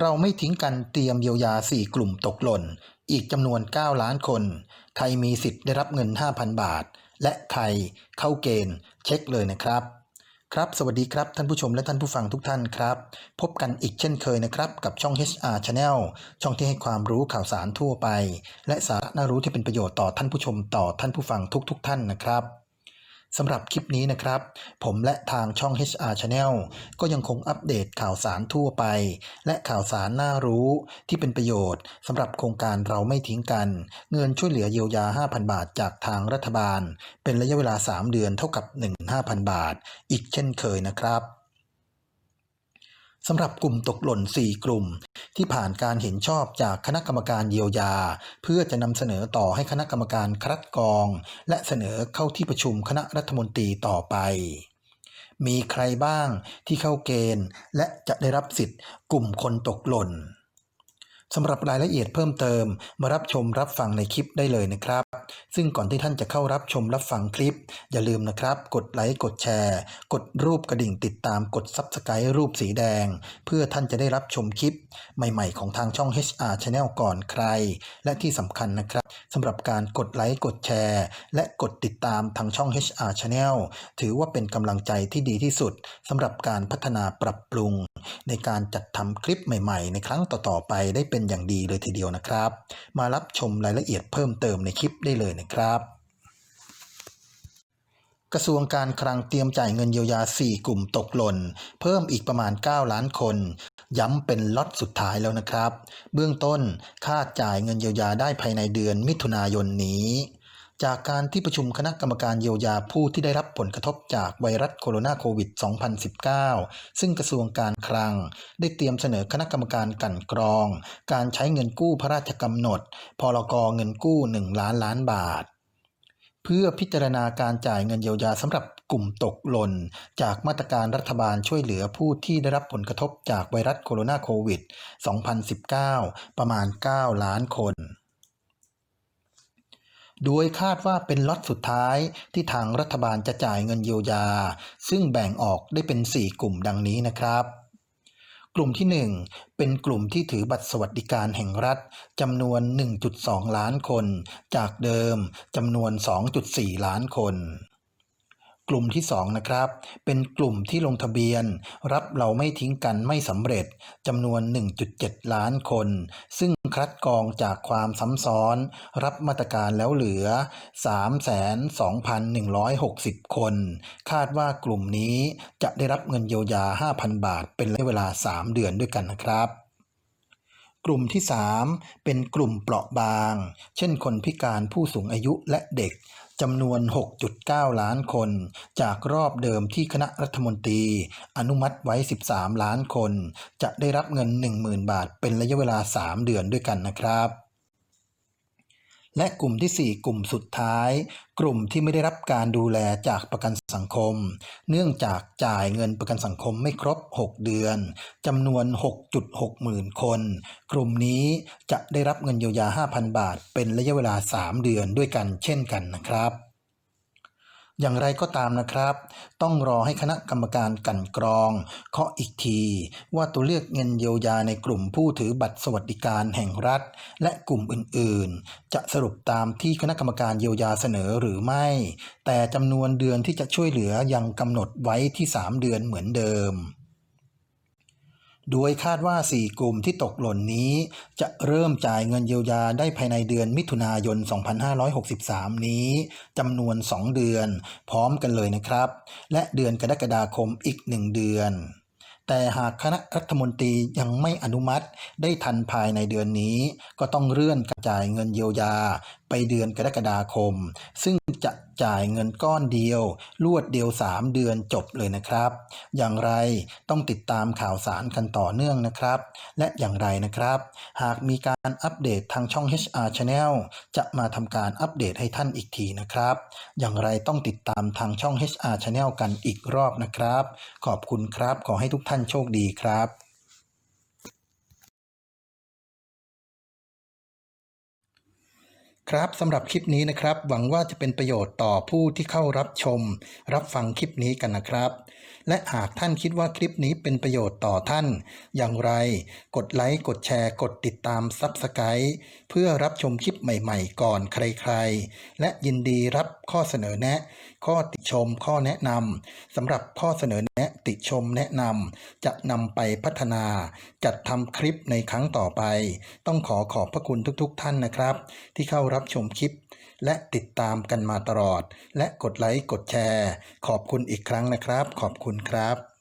เราไม่ทิ้งกันเตรียมเยียวยา 4 กลุ่มตกหล่น อีกจำนวน 9 ล้านคนใครมีสิทธิ์ได้รับเงิน 5,000 บาท และใครเข้าเกณฑ์เช็คเลยนะครับ ครับ สวัสดีครับท่านผู้ชมและท่านผู้ฟังทุกท่านครับ พบกันอีกเช่นเคยนะครับ กับช่อง HR Channel ช่องที่ให้ความรู้ข่าวสารทั่วไป และสาระน่ารู้ที่เป็นประโยชน์ต่อท่านผู้ชมต่อท่านผู้ฟังทุกๆทท่านนะครับ สำหรับคลิปนี้นะครับ ผมและทางช่อง HR Channel ก็ยังคงอัปเดตข่าวสารทั่วไป และข่าวสารน่ารู้ที่เป็นประโยชน์สำหรับโครงการเราไม่ทิ้งกัน เงินช่วยเหลือเยียวยา 5,000 บาทจากทางรัฐบาล เป็นระยะเวลา 3 เดือนเท่ากับ 15,000 บาท อีกเช่นเคยนะครับ สำหรับกลุ่มตกหล่น 4 กลุ่ม ที่ผ่านการเห็นชอบจากคณะกรรมการเยียวยา เพื่อจะนำเสนอต่อให้คณะกรรมการคัดกรอง และเสนอเข้าที่ประชุมคณะรัฐมนตรีต่อไป มีใครบ้างที่เข้าเกณฑ์ และจะได้รับสิทธิ์ กลุ่มคนตกหล่น สำหรับรายละเอียดเพิ่มเติม มารับชมรับฟังในคลิปได้เลยนะครับ ซึ่งก่อนที่ท่านจะเข้ารับชมรับฟังคลิป อย่าลืมนะครับ กดไลค์กดแชร์ กดรูปกระดิ่งติดตามกดซับสไครต์รูปสีแดง เพื่อท่านจะได้รับชมคลิป ใหม่ๆของทางช่อง HR Channel ก่อนใคร และที่สำคัญนะครับสำหรับการกดไลค์กดแชร์ และกดติดตามทางช่อง HR Channel ถือว่าเป็นกำลังใจที่ดีที่สุดสำหรับการพัฒนาปรับปรุง ในการจัดทำคลิปใหม่ ๆ ในครั้งต่อๆไปได้เป็นเป็นอย่างดีเลยทีเดียวนะครับ มารับชมรายละเอียดเพิ่มเติมในคลิปได้เลยนะครับกระทรวงการคลังเตรียมจ่ายเงินเยียวยา 4 กลุ่มตกหล่น เพิ่มอีกประมาณ 9 ล้านคน ย้ำเป็นล็อตสุดท้ายแล้วนะครับ เบื้องต้นคาดจ่ายเงินเยียวยาได้ภายในเดือนมิถุนายนนี้ จากการที่ประชุมคณะกรรมการเยียวยาผู้ที่ได้รับผลกระทบจากไวรัสโคโรนาโควิด 2019 ซึ่งกระทรวงการคลัง ได้เตรียมเสนอคณะกรรมการกันกรอง การใช้เงินกู้พระราชกำหนด พรกเงินกู้ 1 ล้านล้านบาท เพื่อพิจารณาการจ่ายเงินเยียวยาสำหรับกลุ่มตกหล่นจากมาตรการรัฐบาลช่วยเหลือผู้ที่ได้รับผลกระทบจากไวรัสโคโรนาโควิด 2019 ประมาณ 9 ล้านคน โดยคาดว่าเป็นล็อตสุดท้ายที่ทางรัฐบาลจะจ่ายเงินเยียวยา ซึ่งแบ่งออกได้เป็น 4 กลุ่มดังนี้นะครับกลุ่มที่ 1 เป็นกลุ่มที่ถือบัตรสวัสดิการแห่งรัฐจำนวน 1.2 ล้านคน จากเดิมจำนวน 2.4 ล้านคน ลุ่มที่ 2 นะครับ เป็นกลุ่มที่ลงทะเบียน รับเราไม่ทิ้งกันไม่สำเร็จจำนวน 1.7 ล้านคน ซึ่งคัดกรองจากความซ้ำซ้อน รับมาตรการแล้วเหลือ 32,160 คน คาดว่ากลุ่มนี้จะได้รับเงินเยียวยา 5,000 บาท เป็นระยะเวลา 3 เดือนด้วยกันนะครับกลุ่มที่ 3 เป็นกลุ่มเปราะบาง เช่นคนพิการผู้สูงอายุและเด็ก จำนวน 6.9 ล้านคน จากรอบเดิมที่คณะรัฐมนตรี อนุมัติไว้ 13 ล้านคน จะได้รับเงิน 10,000 บาทเป็นระยะเวลา 3 เดือนด้วยกันนะครับ และกลุ่มที่ 4 กลุ่มสุดท้าย กลุ่มที่ไม่ได้รับการดูแลจากประกันสังคม เนื่องจากจ่ายเงินประกันสังคมไม่ครบ 6 เดือนจำนวน 6.6 หมื่นคน กลุ่มนี้จะได้รับเงินเยียวยา 5,000 บาท เป็นระยะเวลา 3 เดือนด้วยกันเช่นกันนะครับ อย่างไรก็ตามนะครับ ต้องรอให้คณะกรรมการกันกรอง เคาะอีกที ว่าตัวเลือกเงินเยียวยาในกลุ่มผู้ถือบัตรสวัสดิการแห่งรัฐ และกลุ่มอื่นๆ จะสรุปตามที่คณะกรรมการเยียวยาเสนอหรือไม่ แต่จำนวนเดือนที่จะช่วยเหลือยังกำหนดไว้ที่ 3 เดือนเหมือนเดิม โดยคาดว่า 4 กลุ่มที่ตกหล่นนี้ จะเริ่มจ่ายเงินเยียวยาได้ภายในเดือนมิถุนายน 2563 นี้จำนวน 2 เดือน พร้อมกันเลยนะครับ และเดือนกรกฎาคมอีก 1 เดือน แต่หากคณะรัฐมนตรียังไม่อนุมัติได้ทันภายในเดือนนี้ ก็ต้องเลื่อนกระจายเงินเยียวยา ไปเดือนกรกฎาคม ซึ่งจะจ่ายเงินก้อนเดียวลวดเดียว 3 เดือนจบเลยนะครับ อย่างไรต้องติดตามข่าวสารกันต่อเนื่องนะครับ และอย่างไรนะครับ หากมีการอัปเดตทางช่อง HR Channel จะมาทำการอัปเดตให้ท่านอีกทีนะครับ อย่างไรต้องติดตามทางช่อง HR Channel กันอีกรอบนะครับ ขอบคุณครับ ขอให้ทุกท่านโชคดีครับ ครับสำหรับคลิปนี้นะครับ หวังว่าจะเป็นประโยชน์ต่อผู้ที่เข้ารับชม รับฟังคลิปนี้กันนะครับ และหากท่านคิดว่าคลิปนี้เป็นประโยชน์ต่อท่าน อย่างไร กดไลค์กดแชร์ กดติดตามซับสไ r i b e เพื่อรับชมคลิปใหม่ๆ ก่อนใครๆ และยินดีรับข้อเสนอแนะ ข้อติชม ข้อแนะนำสำหรับข้อเสนอแนะติชมแนะนำจะนำไปพัฒนา จัดทำคลิปในครั้งต่อไป ต้องขอขอบพระคุณทุกๆ ท่านนะครับ ที่เข้ารับรับชมคลิป และติดตามกันมาตลอด และกดไลค์กดแชร์ ขอบคุณอีกครั้งนะครับ ขอบคุณครับ